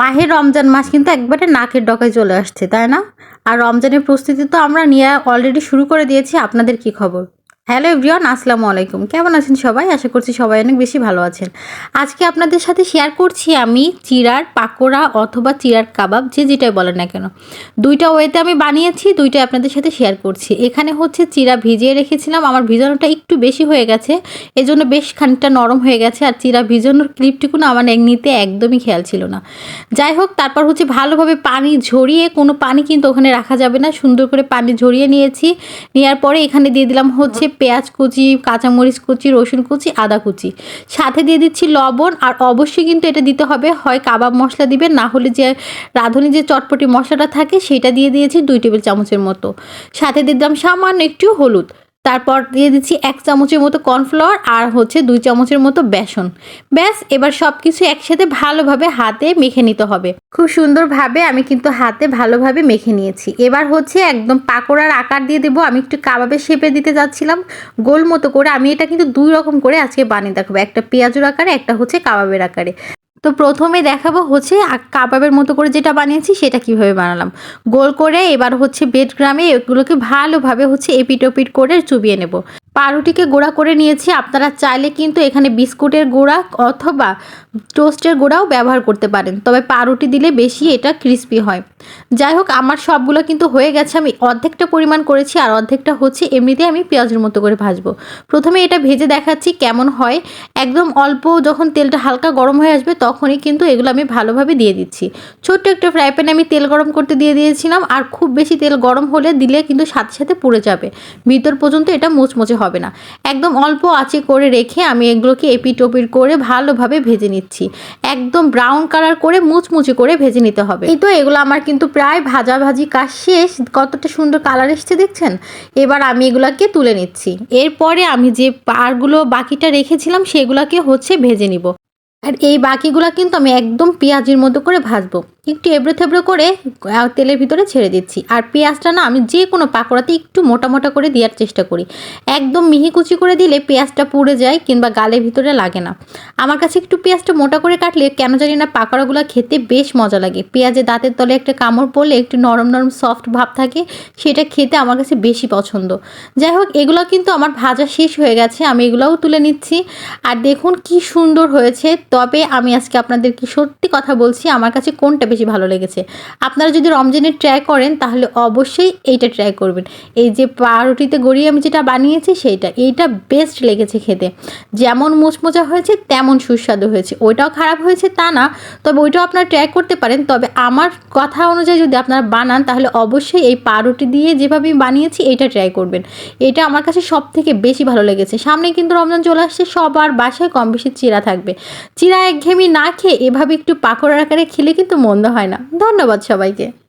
মাহের রমজান মাস কিন্তু একবারে নাকের ডকায় চলে আসছে, তাই না? আর রমজানের প্রস্তুতি তো আমরা নিয়ে অলরেডি শুরু করে দিয়েছি, আপনাদের কি খবর? হ্যালো এভরিওয়ান, আসসালামু আলাইকুম। কেমন আছেন সবাই? আশা করছি সবাই অনেক বেশি ভালো আছেন। আজকে আপনাদের সাথে শেয়ার করছি আমি চিরার পাকোড়া অথবা চিরার কাবাব, যে যেটাই বলেন না কেন। দুইটা ওয়েতে আমি বানিয়েছি, দুইটাই আপনাদের সাথে শেয়ার করছি। এখানে হচ্ছে চিরা ভিজিয়ে রেখেছিলাম। আমার ভিজানোটা একটু বেশি হয়ে গেছে। এজন্য বেশ খানিকটা নরম হয়ে গেছে। আর চিরা ভিজানোর ক্লিপটুকু না আমার নিতে একদমই খেয়াল ছিল না। যাই হোক, তারপর হচ্ছে ভালোভাবে পানি ঝরিয়ে, কোনো পানি কিন্তু ওখানে রাখা যাবে না। সুন্দর করে পানি ঝরিয়ে নিয়েছি। নেওয়ার পরে এখানে দিয়ে দিলাম হচ্ছে পেঁয়াজ কুচি, কাঁচামরিচ কুচি, রসুন কুচি, আদা কুচি। সাথে দিয়ে দিচ্ছি লবণ আর অবশ্যই কিন্তু এটা দিতে হবে, হয় কাবাব মশলা দিবেন, না হলে যে রাঁধুনি যে চটপটি মশলাটা থাকে, সেটা দিয়ে দিয়েছি দুই টেবিল চামচের মতো। সাথে দিলাম সামান্য একটু হলুদ। তারপর দিয়ে দিচ্ছি এক চামচের মতো কর্নফ্লাওয়ার আর হচ্ছে দুই চামচের মতো বেসন। ব্যাস, এবার সব কিছু একসাথে ভালোভাবে হাতে মেখে নিতে হবে। খুব সুন্দরভাবে আমি কিন্তু হাতে ভালোভাবে মেখে নিয়েছি। এবার হচ্ছে একদম পাকোড়ার আকার দিয়ে দেবো। আমি একটু কাবাবের শেপে দিতে যাচ্ছিলাম। গোল মতো করে আমি এটা কিন্তু দুই রকম করে আজকে বানিয়ে দেখাবো। একটা পেঁয়াজুর আকারে, একটা হচ্ছে কাবাবের আকারে। তো প্রথমে দেখাবো হচ্ছে কাবাবের মতো করে যেটা বানিয়েছি, সেটা কীভাবে বানালাম। গোল করে এবার হচ্ছে বেড গ্রামে এগুলোকে ভালোভাবে হচ্ছে এপিট ওপিট করে চুবিয়ে নেব। পাউরুটিকে গুঁড়া করে নিয়েছি। আপনারা চাইলে কিন্তু এখানে বিস্কুটের গুঁড়া অথবা টোস্টের গুঁড়াও ব্যবহার করতে পারেন। তবে পাউরুটি দিলে বেশি এটা ক্রিস্পি হয়। যাই হোক, আমার সবগুলো কিন্তু হয়ে গেছে। আমি অর্ধেকটা পরিমাণ করেছি আর অর্ধেকটা হচ্ছে এমনিতে আমি পেঁয়াজের মতো করে ভাজবো। প্রথমে এটা ভেজে দেখাচ্ছি কেমন হয়। একদম অল্প যখন তেলটা হালকা গরম হয়ে আসবে তখনই কিন্তু এগুলো আমি ভালোভাবে দিয়ে দিচ্ছি। ছোট্ট একটা ফ্রাই প্যানে আমি তেল গরম করতে দিয়ে দিয়েছিলাম। আর খুব বেশি তেল গরম হলে দিলে কিন্তু সাথে সাথে পুড়ে যাবে। ভিতর পর্যন্ত এটা মুচমুচে হবে না। একদম অল্প আঁচে করে রেখে আমি এগুলোকে এপিট ওপিট করে ভালোভাবে ভেজে নিচ্ছি। একদম ব্রাউন কালার করে মুচমুচে করে ভেজে নিতে হবে। এই তো এগুলো আমার কিন্তু প্রায় ভাজাভাজি কাজ শেষ। কতটা সুন্দর কালার এসছে দেখছেন? এবার আমি এগুলাকে তুলে নিচ্ছি। এরপরে আমি যে পারগুলো বাকিটা রেখেছিলাম সেগুলোকে হচ্ছে ভেজে নিব। আর এই বাকিগুলো কিন্তু আমি একদম পেঁয়াজির মতো করে ভাজবো। একটু এবড়ো থেবড়ো করে তেলের ভিতরে ছেড়ে দিচ্ছি। আর পেঁয়াজটা না আমি যে কোনো পাকোড়াতে একটু মোটা মোটা করে দেওয়ার চেষ্টা করি। একদম মিহি কুচি করে দিলে পেঁয়াজটা পুড়ে যায় কিংবা গালের ভিতরে লাগে না। আমার কাছে একটু পেঁয়াজটা মোটা করে কাটলে কেন জানি না পাকোড়াগুলো খেতে বেশ মজা লাগে। পেঁয়াজে দাঁতের তলে একটা কামড় পড়লে একটু নরম নরম সফট ভাব থাকে, সেটা খেতে আমার কাছে বেশি পছন্দ। যাই হোক, এগুলো কিন্তু আমার ভাজা শেষ হয়ে গেছে, আমি এগুলোও তুলে নিচ্ছি। আর দেখুন কি সুন্দর হয়েছে। তবে আমি আজকে আপনাদেরকে সত্যি কথা বলছি, আমার কাছে কোনটা বেশি ভালো লেগেছে। আপনারা যদি রমজানের ট্রাই করেন, তাহলে অবশ্যই এইটা ট্রাই করবেন। এই যে পাউরুটিতে গড়িয়ে আমি যেটা বানিয়েছি, সেইটা, এইটা বেস্ট লেগেছে খেতে। যেমন মোচমোচা হয়েছে, তেমন সুস্বাদু হয়েছে। ওইটাও খারাপ হয়েছে তা না, তবে ওইটাও আপনারা ট্রাই করতে পারেন। তবে আমার কথা অনুযায়ী যদি আপনারা বানান, তাহলে অবশ্যই এই পাউরুটি দিয়ে যেভাবে আমি বানিয়েছি এটা ট্রাই করবেন। এটা আমার কাছে সব থেকে বেশি ভালো লেগেছে। সামনে কিন্তু রমজান চলে আসছে, সবার বাসায় কম বেশি চিরা থাকবে। চিরা একঘেয়েমি না খেয়ে এভাবে একটু পাকোড়ার আকারে খেলে কিন্তু মন্দ হয় না। ধন্যবাদ সবাইকে।